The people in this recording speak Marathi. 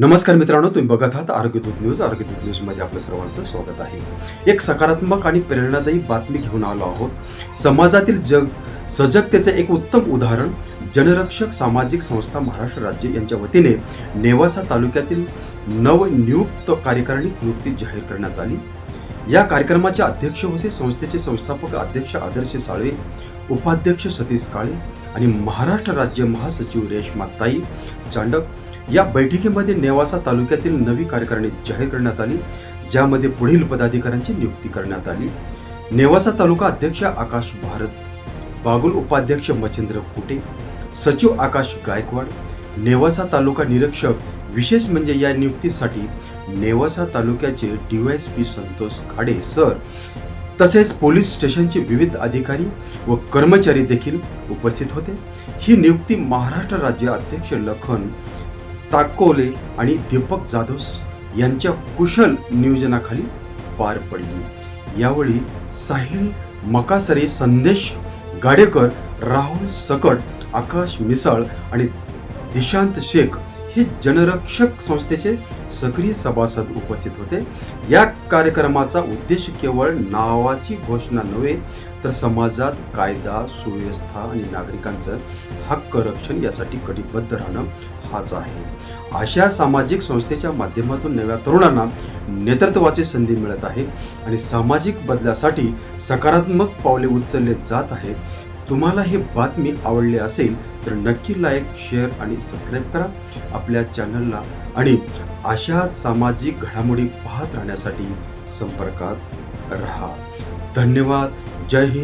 नमस्कार मित्रांनो तुम्ही बघत आहात आरोग्यदूत न्यूज. आरोग्यदूत न्यूजमध्ये आपलं सर्वांचं स्वागत आहे. एक सकारात्मक आणि प्रेरणादायी बातमी घेऊन आलो आहोत. समाजातील जग सजगतेचे एक उत्तम उदाहरण जनरक्षक सामाजिक संस्था महाराष्ट्र राज्य यांच्या वतीने नेवासा तालुक्यातील नवनियुक्त कार्यकारिणी नियुक्ती जाहीर करण्यात आली. या कार्यक्रमाचे अध्यक्ष होते संस्थेचे संस्थापक अध्यक्ष आदर्श साळवे उपाध्यक्ष सतीश काळे आणि महाराष्ट्र राज्य महासचिव रेश्मा चांडक या बैठकीमध्ये नेवासा तालुक्यातील नवी कार्यकारिणी जाहीर करण्यात आली ज्यामध्ये पुढील पदाधिकाऱ्यांची नियुक्ती करण्यात आली. नेवासा तालुका अध्यक्ष आकाश भारत बागुल उपाध्यक्ष मच्छिंद्र कुटे सचिव आकाश गायकवाड नेवासा तालुका निरीक्षक विशेष म्हणजे या नियुक्तीसाठी नेवासा तालुक्याचे डीवायएसपी संतोष खाडे सर तसेच पोलीस स्टेशनचे विविध अधिकारी व कर्मचारी देखील उपस्थित होते. ही नियुक्ती महाराष्ट्र राज्य अध्यक्ष लखन ताकोले आणि दीपक जाधव यांच्या कुशल नियोजनाखाली पार पडली. यावेळी साहिल मकासरे संदेश गाडेकर राहुल सकट आकाश मिसाळ आणि दिशांत शेख हे जनरक्षक संस्थेचे सक्रिय सभासद उपस्थित होते. या कार्यक्रमाचा उद्देश केवळ नावाची घोषणा नव्हे तर समाजात कायदा सुव्यवस्था आणि नागरिकांचं हक्क रक्षण यासाठी कटिबद्ध राहणं हाच आहे. अशा सामाजिक संस्थेच्या माध्यमातून नव्या तरुणांना नेतृत्वाची संधी मिळत आहे आणि सामाजिक बदलासाठी सकारात्मक पावले उचलले जात आहेत तुम्हाला हे बातमी आवडली असेल तर नक्की लाईक शेअर आणि सबस्क्राईब करा आपल्या चॅनलला आणि अशा सामाजिक घडामोडी पाहत राहण्यासाठी संपर्कात राहा. धन्यवाद. जय हिंद.